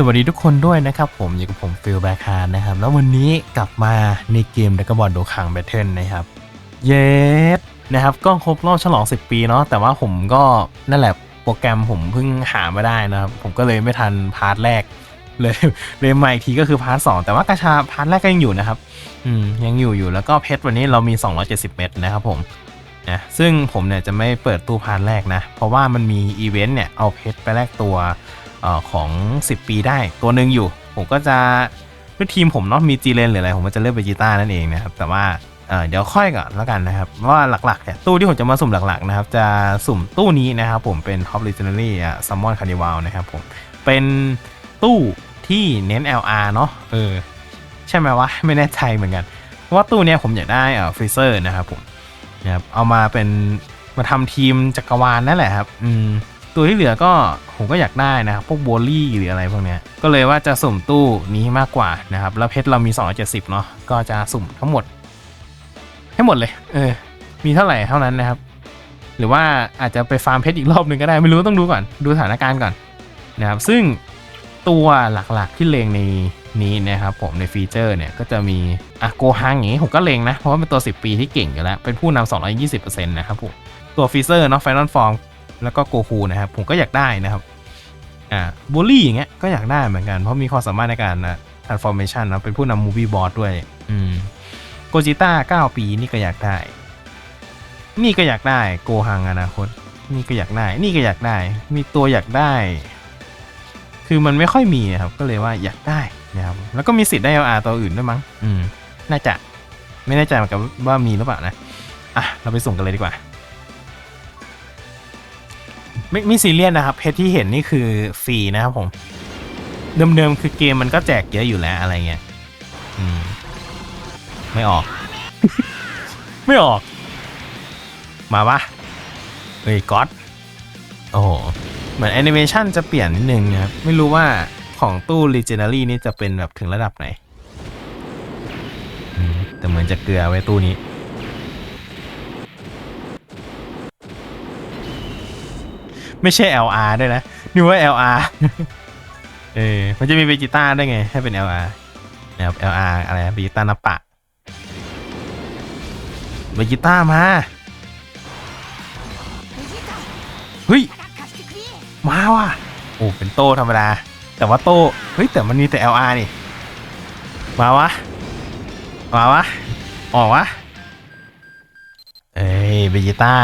สวัสดีทุกคนด้วยนะครับผมอยู่กับผมฟิลแบคฮารนะครับ แล้ววันนี้กลับมาในเกมดักบอลโดคังแบทเทิลนะครับ เยสนะครับก็ครบรอบฉลอง 10 ปีเนาะแต่ว่าผมก็นั่นแหละโปรแกรมผมเพิ่งหามาได้นะครับ ผมก็เลยไม่ทันพาร์ทแรก เลยเลยมาอีกทีก็คือพาร์ทสองแต่ว่ากระชาพาร์ทแรกก็ยังอยู่นะครับอืมยังอยู่อยู่แล้วก็เพชรวันนี้เรามี 270 เม็ดนะครับผมนะซึ่งผมเนี่ยจะไม่เปิดตู้พาร์ทแรกนะ เพราะว่ามันมีอีเวนต์เนี่ยเอาเพชรไปแลกตัว ออของ 10 ปีได้ตัวหนึ่งอยู่ ผมก็จะด้วยทีมผมเนาะมีจีเลนหรืออะไร ผมก็จะเลือกเบจิต้านั่นเองนะครับ แต่ว่าเเดี๋ยวค่อยก่อนแล้วกันนะครับว่าหลักๆเนี่ยตู้ที่ผมจะมาสุ่มหลักๆนะครับ จะสุ่มตู้นี้นะครับผมเป็น Top Legendary อะ Summon Carnival นะครับผม เป็นตู้ที่เน้น LR เนาะเออ ใช่ไหมวะ ไม่แน่ใจเหมือนกัน เพราะว่าตู้เนี้ยผมอยากได้เอ่อฟรีเซอร์นะครับผมนะครับเอามาเป็นมาทำทีมจักรวาลนั่นแหละครับ อืม ตัวที่เหลือก็ผมก็อยากได้นะครับพวกโบลี่หรืออะไรพวกเนี้ยก็เลยว่าจะสุ่มตู้นี้มากกว่านะครับ แล้วเพชรเรามี 270 เนาะก็จะสุ่มทั้งหมด ให้หมดเลย เออ มีเท่าไหร่เท่านั้นนะครับ หรือว่าอาจจะไปฟาร์มเพชรอีกรอบหนึ่งก็ได้ไม่รู้ต้องดูก่อนดูสถานการณ์ก่อนนะครับ ซึ่งตัวหลักๆที่เลงในนี้นะครับผมในฟีเจอร์เนี่ยก็จะมีอะโกฮังอย่างงี้ผมก็เลงนะ เพราะว่าเป็นตัว 10 ปีที่เก่งอยู่แล้ว เป็นผู้นำ220%นะครับผมตัวฟีเซอร์เนาะไฟนอลฟอร์ม แล้วก็โกคูนะครับผมก็อยากได้นะครับอ่าบูลลี่อย่างเงี้ยก็อยากได้เหมือนกัน เพราะมีความสามารถในการนะ transformation นะเป็นผู้นำ movie board ด้วย อืมโกจิต้า 9 ปีนี่ก็อยากได้ นี่ก็อยากได้โกฮังอนาคต นี่ก็อยากได้ นี่ก็อยากได้ มีตัวอยากได้ คือมันไม่ค่อยมีครับ ก็เลยว่าอยากได้นะครับ แล้วก็มีสิทธิ์ได้ LR ตัวอื่นด้วยมั้ง อืม น่าจะ ไม่แน่ใจเหมือนกันว่ามีหรือเปล่านะ อะ เราไปส่งกันเลยดีกว่า ไม่ไม่ซีเรียสนะครับเพชรที่เห็นนี่คือฟรีนะครับผม เดิมๆคือเกมมันก็แจกเยอะอยู่แล้วอะไรเงี้ยอืมไม่ออก ไม่ออก มาปะเฮ้ยก๊อตโอ้โห เหมือนแอนิเมชันจะเปลี่ยนนิดนึงนะครับ ไม่รู้ว่าของตู้ Legendary นี่จะเป็นแบบถึงระดับไหน แต่เหมือนจะเกลือไว้ตู้นี้ ไม่ใช่ LR ด้วยนะนึกว่า LR เออมันจะมีเบจิต้าได้วยไง ให้เป็น LR นะครับ LR อะไรเบจิต้านาปะเบจิต้ามาเฮ้ยมาว่ะโอ้เป็นโต้ธรรมดา แต่ว่าโต้เฮ้ยแต่มันมีแต่ LR นี่มาวะมาวะออกวะเอ้ยเบจิต้า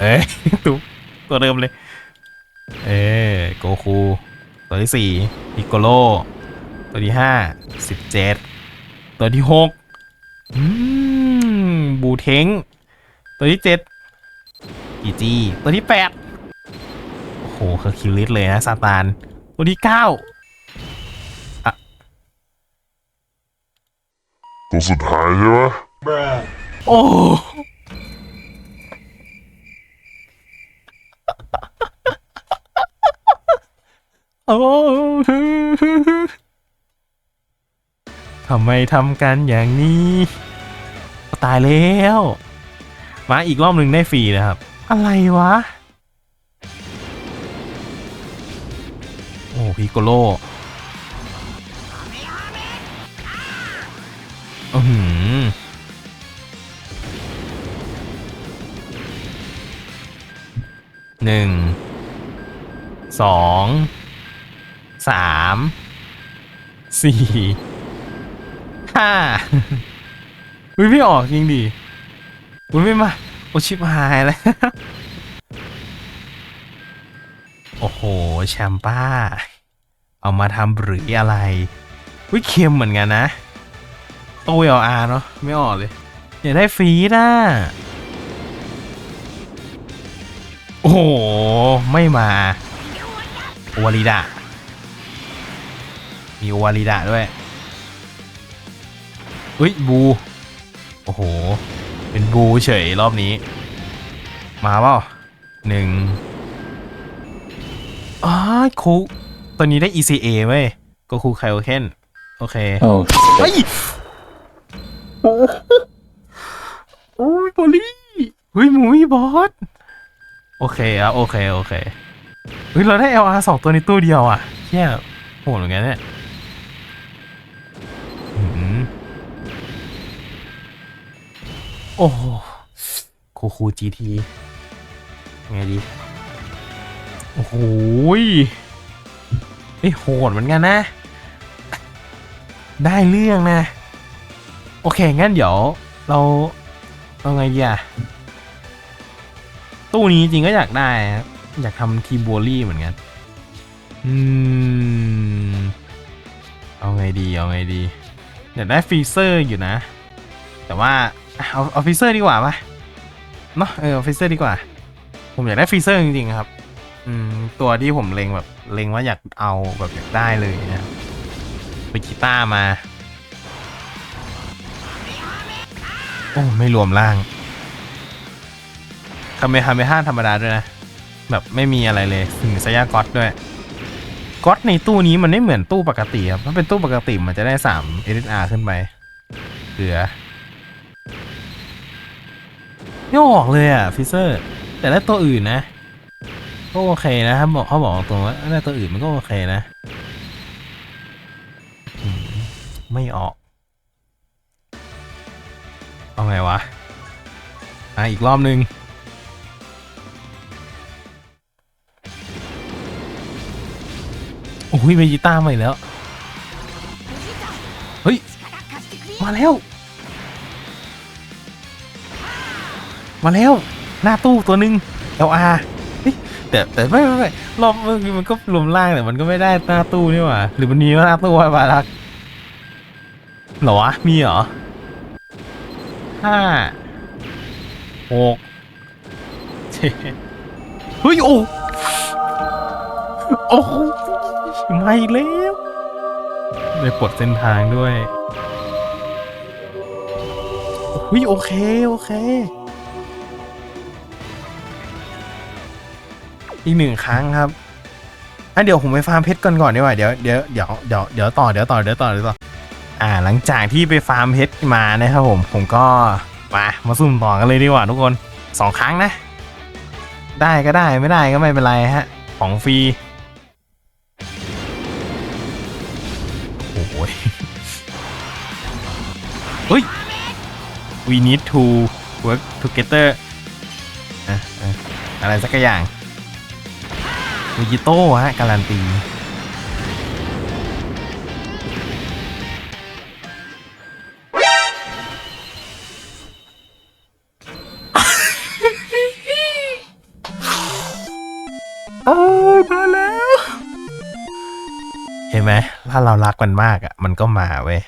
เอ้ยตัวตัวเดิมเลย เอ้ยโกคู ตัวที่สี่พิกโกโล ตัวที่ห้าสิบเจ็ดตัวที่หกอืมบูเทงตัวที่เจ็ดอีจีตัวที่แปดโอ้โหเคอร์คิวลิสเลยนะซาตาน ตัวที่เก้าตัวสุดท้ายใช่ไหมโอ้ โอ้ทำไมทำกันอย่างนี้ ตายแล้ว มาอีกรอบหนึ่งได้ฟรีนะครับ อะไรวะ โอ้พิโกโลอือหือหนึ่งสอง สามสี่ห้าอุ้ยไม่ออกจริงดิอุ้ยไม่มา โอชิบหายแล้ว โอ้โห แชมป้า เอามาทำหรืออะไรอุ้ยเค็มเหมือนกันนะโตเอลอาร์เนาะไม่ออกเลย อยากได้ฟรีนะโอ้โห ไม่มาโอวาริดะ มีโอวาริดะด้วยเฮ้ยบู โอ้โห เป็นบูเฉยรอบนี้ มาเปล่าหนึ่งอ้ายคูตอนนี้ได้ ECA เว้ยก็คูไคโอเคนโอเค Oh, เฮ้ยโอ้โอ้ยบอลลี่เฮ้ยมูมี่บอสโอเคอะโอเค โอเคเฮ้ยเราได้ LR สองตัวในตู้เดียวอะเที่ยโหดเหมือนกันเนี่ย อ้โหคูคู GT ไงดี โอ้โหยเอ้ยโหดเหมือนกันนะ ได้เรื่องนะ โอเค งั้นเดี๋ยวเราเอาไงดีอะตู้นี้จริงก็อยากได้ครับอยากทำทีมโบลี่เหมือนกัน อืม เอาไงดี เอาไงดี อยากได้ฟรีเซอร์อยู่นะ แต่ว่าอะ เอาเอาฟรีเซอร์ดีกว่าปะเนาะเออเอาฟรีเซอร์ดีกว่า ผมอยากได้ฟรีเซอร์จริงๆครับ อืมตัวที่ผมเลงแบบเลงว่าอยากเอาแบบอยากได้เลยนะไปกีตาร์มาโอ้ไม่รวมล่างคาเมฮาเมฮาธรรมดาด้วยนะ แบบไม่มีอะไรเลยถึงสยาก๊อตด้วยก๊อตในตู้นี้มันไม่เหมือนตู้ปกติครับถ้าเป็นตู้ปกติมันจะได้3 SSR ขึ้นไปเหลือ ไม่ออกเลยอะฟิเซอร์ แต่ได้ตัวอื่นนะ ก็โอเคนะครับบอกเขาบอกตรงว่าได้ตัวอื่นมันก็โอเคนะ ไม่ออก เอาไงวะ อะอีกรอบนึงโอ้ยเวจิต้ามาอีกแล้ว เฮ้ย มาแล้ว มาแล้ว หน้าตู้ตัวหนึ่ง LR เฮ้ยแต่แต่ไม่ไม่ไม่รอบมันก็รวมล่างแต่มันก็ไม่ได้หน้าตู้นี่หว่า หรือมันมีหน้าตู้ไว้บารักหรอวะ มีเหรอห้าหกเจ็ดเฮ้ย โอ้โอ้โหไม่แล้วได้ปลดเส้นทางด้วยเฮ้ย โอเค โอเค อีกหนึ่งครั้งครับอะเดี๋ยวผมไปฟาร์มเพชรก่อนก่อนดีกว่าเดี๋ยวเดี๋ยวเดี๋ยวเดี๋ยวเดี๋ยวต่อเดี๋ยวต่อเดี๋ยวต่อเดี๋ยวต่ออ่าหลังจากที่ไปฟาร์มเพชรมานะครับผมผมก็มามาซุ่มต่อกันเลยดีกว่าทุกคนสองครั้งนะ ได้ก็ได้ไม่ได้ก็ไม่เป็นไรฮะ ของฟรีโอ้ยเฮ้ย we need to work together อะอะอะไรสักอย่าง วิจิโต้ฮะ การันตี โอ้ยมาแล้ว เห็นไหม ถ้าเรารักมันมากอะ มันก็มาเว้ย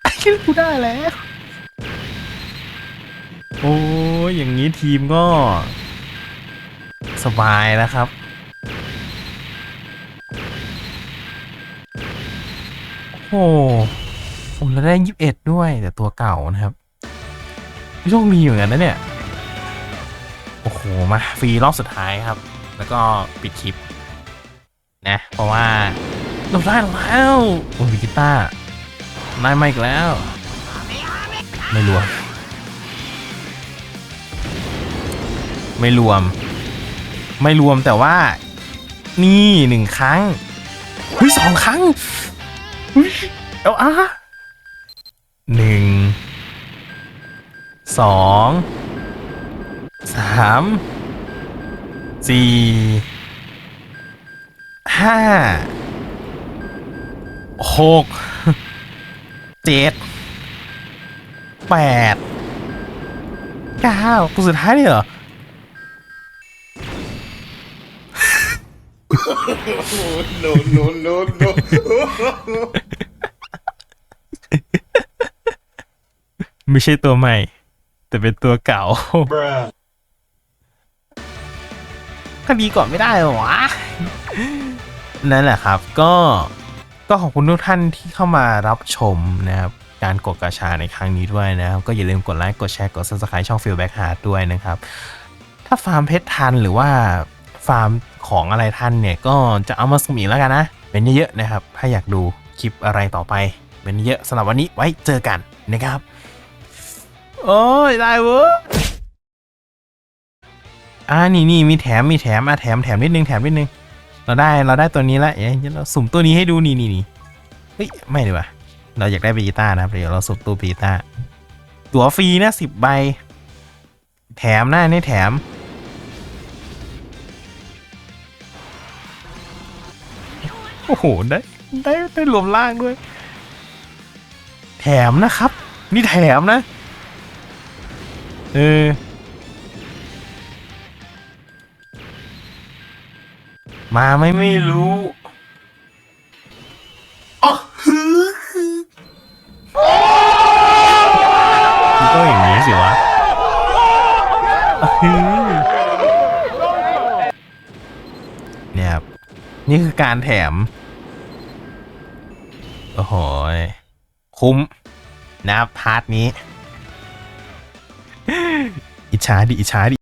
ไอ้คิดกูได้แล้ว โอ้ยอย่างนี้ทีมก็ สบายแล้วครับ โอ้โหผมแล้วได้ยี่สิบเอ็ดด้วย แต่ตัวเก่านะครับโชคดีเหมือนกันนะเนี่ย โอ้โห มาฟรีรอบสุดท้ายครับ แล้วก็ปิดคลิป นะ เพราะว่าเราได้แล้วโอ้ยกีตาร์ได้มาอีกแล้ว ไม่รวม ไม่รวม ไม่รวมแต่ว่า นี่หนึ่งครั้งอุ้ยสองครั้งอุ้ยเอาอะหนึ่งสองสามสี่ห้าหกเจ็ดแปดเก้าตัวสุดท้ายเลยเหรอ no, no, no, no. ไม่ใช่ตัวใหม่ แต่เป็นตัวเก่า Bruh. คดีก่อนไม่ได้เหรอวะ นั่นแหละครับ ก็ก็ขอบคุณทุกท่านที่เข้ามารับชมนะครับการกดกระชาในครั้งนี้ด้วยนะครับ ก็อย่าลืมกดไลค์กดแชร์กด subscribe ช่อง Feel Back Hard ด้วยนะครับ ถ้าฟาร์มเพชรทันหรือว่าฟาร์ม ของอะไรทันเนี่ยก็จะเอามาสุ่มอีกแล้วกันนะเป็นเยอะๆนะครับ ถ้าอยากดูคลิปอะไรต่อไป เป็นเยอะสำหรับวันนี้ไว้เจอกันนะครับ โอ้ยได้เว้ยอ่านี่นี่มีแถมมีแถมอะแถมแถมนิดนึงแถมนิดนึง เราได้เราได้ตัวนี้ละเอ๊ะเดี๋ยวเราสุ่มตัวนี้ให้ดูนี่นี่นี่เฮ้ยไม่ดีกว่าเราอยากได้เบจิต้านะครับเดี๋ยวเราสุ่มตัวเบจิต้าตั๋วฟรีนะสิบใบ แถมหน้านี่แถม โอ้โห ได้ ได้ได้รวมล่างด้วย แถมนะครับ นี่แถมนะ เออ มาไม่ไม่รู้อ๋อฮือมันต้องอย่างนี้สิวะอ๋อฮึเนี่ยครับนี่คือการแถม โหยคุ้มนะครับพาร์ทนี้ อิจฉาดิ อิจฉาดิ